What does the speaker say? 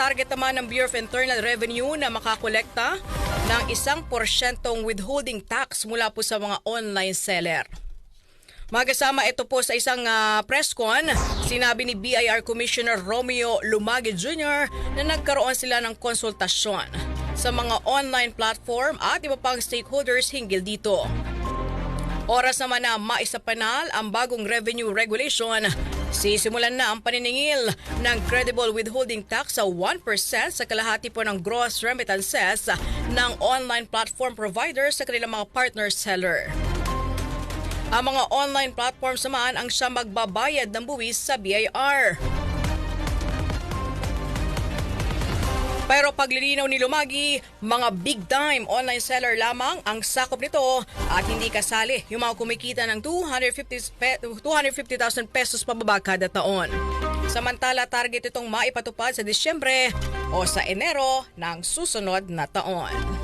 target naman ng Bureau of Internal Revenue na makakolekta ng isang porsyentong withholding tax mula po sa mga online seller. Magkasama ito po sa isang uh, press con, sinabi ni BIR Commissioner Romeo Lumagi Jr. na nagkaroon sila ng konsultasyon sa mga online platform at iba pang stakeholders hinggil dito. Oras naman na maisapanal ang bagong revenue regulation. Sisimulan na ang paniningil ng credible withholding tax sa 1% sa kalahati po ng gross remittances ng online platform providers sa kanilang mga partner seller. Ang mga online platforms naman ang siya magbabayad ng buwis sa BIR. Pero paglilinaw ni Lumagi, mga big time online seller lamang ang sakop nito at hindi kasali yung mga kumikita ng 250 pe- 250,000 pesos pababa kada taon. Samantala, target itong maipatupad sa Disyembre o sa Enero ng susunod na taon.